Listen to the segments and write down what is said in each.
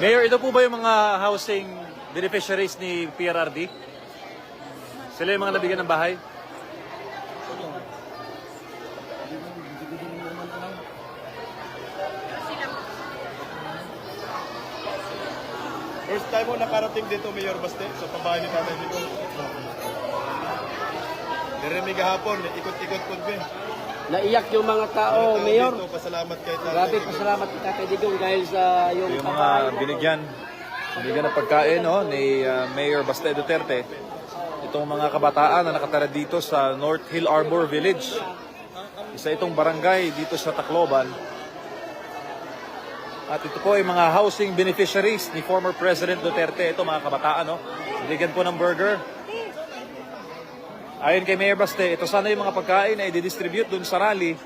Mayor, ito po ba yung mga housing beneficiaries ni PRRD? Sila yung mga nabigyan ng bahay? First time mo nakarating dito, Mayor Baste, sa pabahay ni Tatay dito. Diremi gahapon, ikot-ikot po din. Naiyak yung mga tao, Mayor. Dito, pasalamat kay Tatay. Grabe, pasalamat kay Tatay Digong dahil sa yung, Yung mga pagkain na- binigyan, binigyan ng pagkain no, ni uh, Mayor Baste Duterte. Itong mga kabataan na nakatara dito sa North Hill Arbor Village. Isa itong barangay dito sa Tacloban. At ito po ay mga housing beneficiaries ni former President Duterte. Ito mga kabataan, no? Binigyan po ng burger. Ayon kay Mayor Baste, ito sana yung mga pagkain na i-distribute dun sa rally.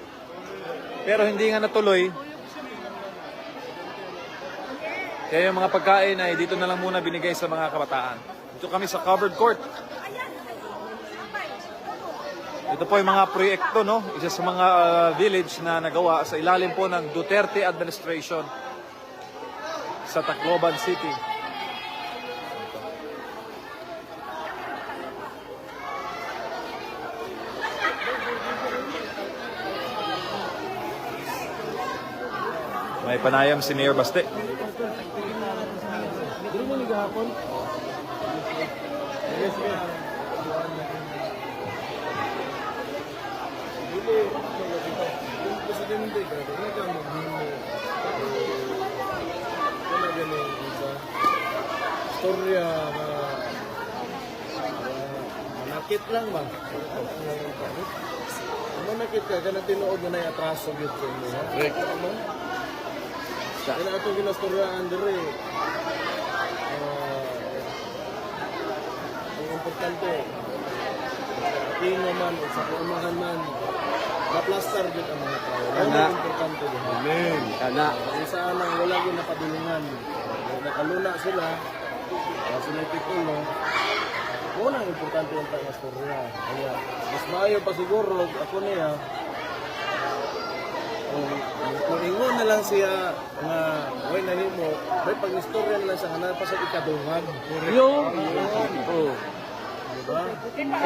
Pero hindi nga natuloy. Kaya yung mga pagkain ay dito na lang muna binigay sa mga kabataan. Dito kami sa covered court. Ito po yung mga proyekto, no? Isa sa mga uh, village na nagawa sa ilalim po ng Duterte administration sa Tacloban City. May panayam si Mayor Baste. Storya na na- manakit lang ba? Manakit ka, kana tinuod na yung atraso yun inyo. Ano? Kaya ato ginastoryaan dire. Ah, ang importante, Tingnan man, sa kumahan man, naplastar din ang mga tao. Ano ang importante din? Amen. Kana. Kung saan ang wala yung napadulungan, nakaluna sila, uh, sila titulo, muna ang importante yung tanga storya. Kaya, mas maayo pa siguro, ako niya, kung, kung ingon na lang siya nga, way na mo, may pag-istorya na lang siya, hanap pa sa ikadungan. Yung, oh. Diba?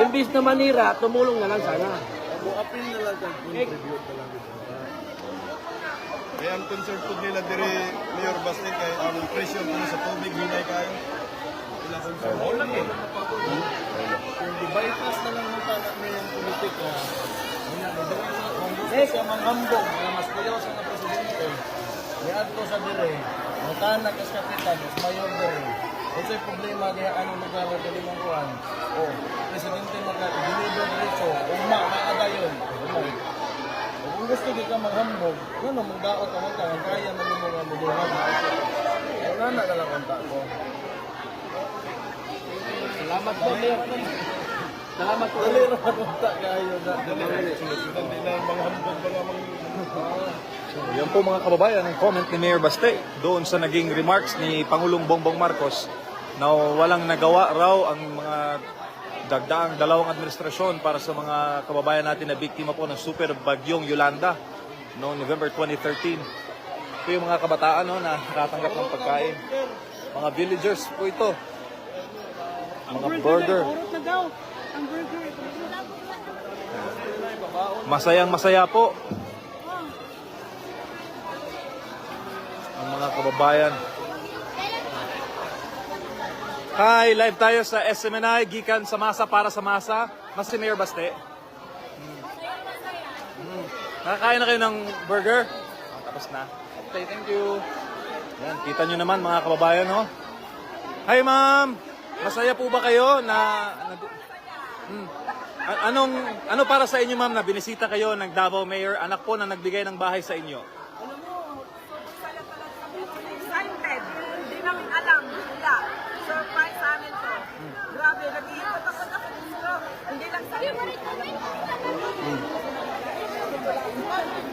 Imbis na manira, tumulong na lang sana. Mo na lang kag contribute na lang dito. Kaya ang concern po nila dire Mayor Bastin kay ang presyo po sa tubig hinay kayo. Wala concern. Lang eh. Kung di-bypass na lang ng tanak nilang politika, gusto siya manghambog na mas seryoso na presidente. Niadto sa dire, ang tanak as kapitan, mas mayor dire. Kasi problema diha ano lugar na dili mong kuan. Oh, presidente maka-deliver dito, uma maadayon. Umay. Kung gusto di ka maghambog, ano, magdaot ka ka, ang kaya na mo mga muluhan. Wala na lang kontak ko. Salamat po, Mayor. Salamat po. Dali ra kayo na. Dali mga mga... Yan po mga kababayan ang comment ni Mayor Baste doon sa naging remarks ni Pangulong Bongbong Marcos na walang nagawa raw ang mga dagdaang dalawang administrasyon para sa mga kababayan natin na biktima po ng super bagyong Yolanda noong November 2013. Ito yung mga kabataan no, na nakatanggap ng pagkain. Mga villagers po ito. Mga burger. Masayang masaya po. Ang mga kababayan. Hi, live tayo sa SMNI, gikan sa masa para sa masa. Mas si Mayor Baste. Hmm. Nakakain na kayo ng burger? Oh, tapos na. Okay, thank you. Yan, kita nyo naman mga kababayan, no? Hi, ma'am! Masaya po ba kayo na... na Hmm. Anong ano para sa inyo ma'am na binisita kayo ng Davao Mayor, anak po na nagbigay ng bahay sa inyo? Alam mo, sala pala kami. Excited. Hindi namin alam. Wala. Surprise sa amin to. Grabe, nag-iikot ako na gusto. Hindi lang sa amin.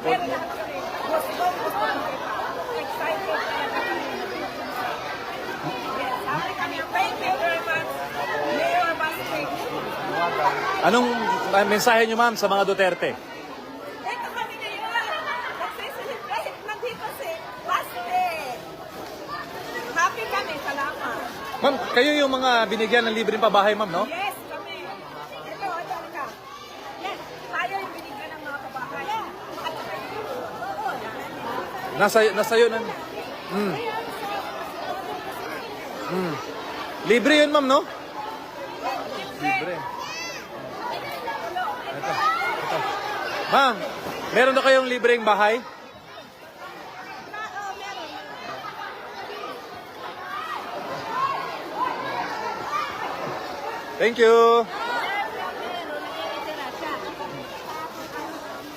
Pero gusto, gusto. Excited. Yes, sabi kami. Thank you very much. Mayor Basti. Anong uh, mensahe nyo ma'am sa mga Duterte? Ito kami ngayon. Nagsisilibrate nandito si Basti. Happy kami, salamat. Ma'am, kayo yung mga binigyan ng libreng pabahay, ma'am, no? Yes, kami. Ito, ito, ito. Yes, tayo yung binigyan ng mga kabahay. At saka yung Oo. Nasa, nasa yun. Ano? Mm. Mm. Libre yun, ma'am, no? Libre. Ito. Ito. Ma'am, meron na kayong libreng bahay? Thank you.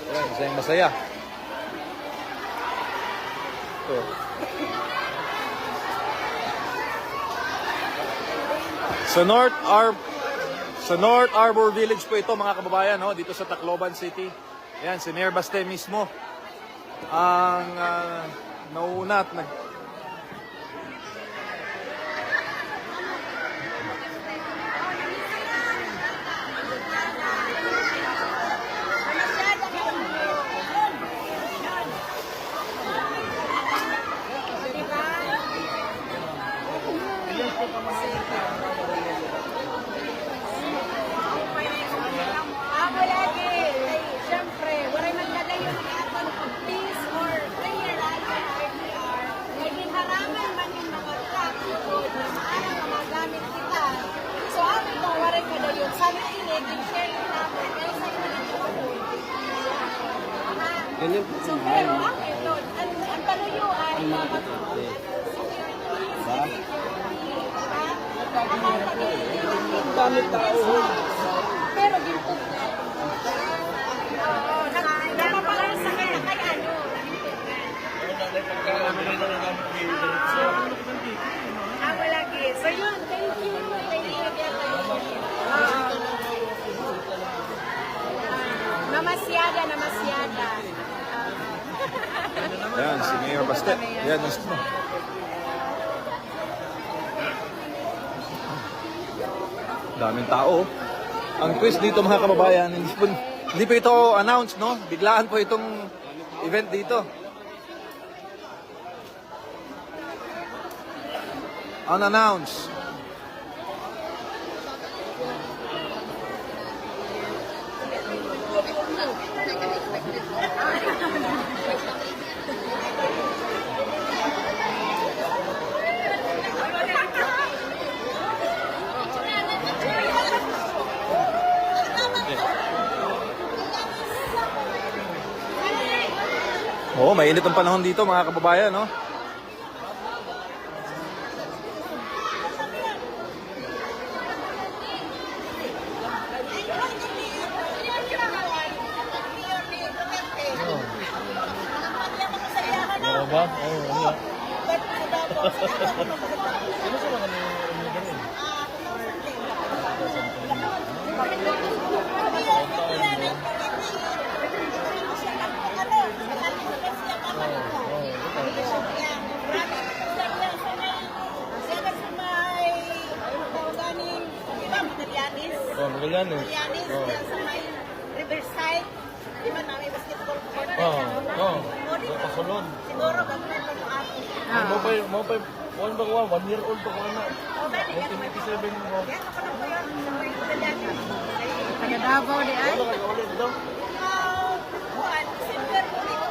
Ayan, masayang masaya. Ito. Sa North Ar sa North Arbor Village po ito mga kababayan no dito sa Tacloban City. Ayan si Mayor Baste mismo ang ah, nauna at nag Ba? Dami tao. Ayan si Mayor Baste. Ayan mismo. Daming tao. Ang twist dito mga kababayan, hindi po, hindi po ito announced, no? Biglaan po itong event dito. Unannounced. Oo, mainit ang panahon dito mga kababayan, no? Oo ba? Oo, wala. Sino sa mga ano ganun? Oh, Magallanes. Oo. Riverside. Di ba namin basketball court? Oo. Oo. Pasulod. Siguro, gagawin ko yung ato. Mo pa mo pa one ba ko one year old pa ko na. O, dali, yan. 1987 mo. Yan, ako na po Magallanes. Taga Davao di ay. Wala ka ulit daw. Ah, buwan, December ulit.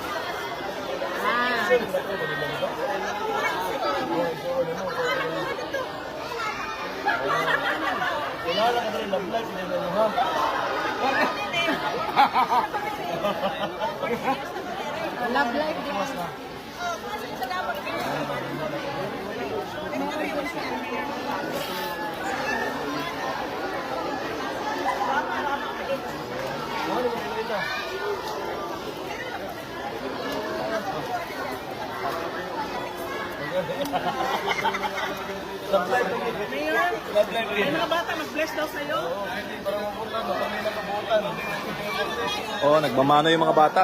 Ah. Sir, ba ko nila ba? Oo, siguro na mo. Wala lang ka rin love life nila mo ha. Love life di Mas na. Ba nila? Love life. Love life. Mga bata, mag-bless daw sa'yo. Para mabutan, kami nakabutan. Oo, nagmamano yung mga bata.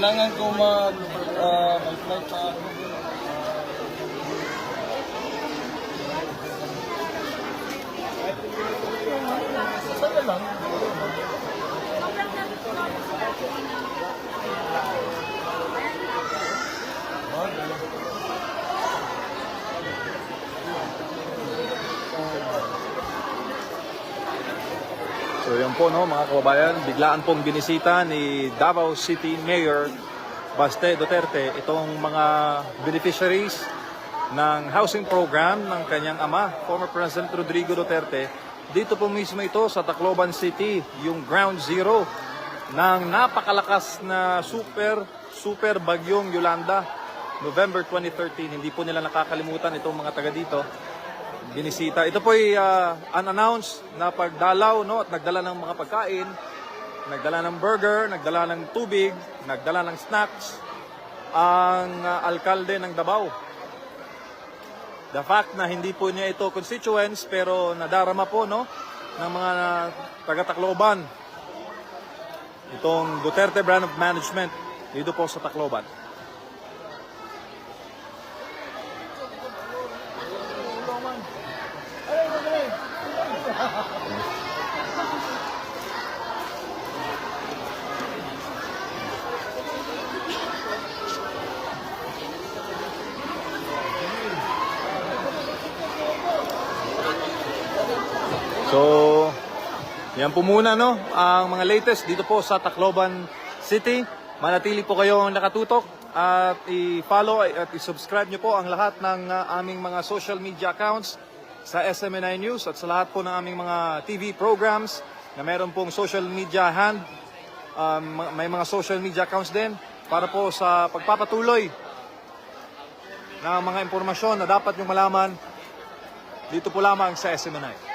kailangan ko mag, uh, mag-flight sa ako. So yan po no mga kababayan, biglaan pong binisita ni Davao City Mayor Baste Duterte itong mga beneficiaries ng housing program ng kanyang ama, former President Rodrigo Duterte. Dito po mismo ito sa Tacloban City, yung ground zero ng napakalakas na super, super bagyong Yolanda, November 2013. Hindi po nila nakakalimutan itong mga taga dito binisita. Ito po ay ah, unannounced na pagdalaw no at nagdala ng mga pagkain, nagdala ng burger, nagdala ng tubig, nagdala ng snacks ang ah, alkalde ng Davao. The fact na hindi po niya ito constituents pero nadarama po no ng mga taga Tacloban itong Duterte brand of management dito po sa Tacloban. Yan po muna no, ang mga latest dito po sa Tacloban City. Manatili po kayong nakatutok at i-follow at i-subscribe nyo po ang lahat ng uh, aming mga social media accounts sa SMNI News at sa lahat po ng aming mga TV programs na meron pong social media hand. Um, may mga social media accounts din para po sa pagpapatuloy ng mga impormasyon na dapat yung malaman dito po lamang sa SMNI.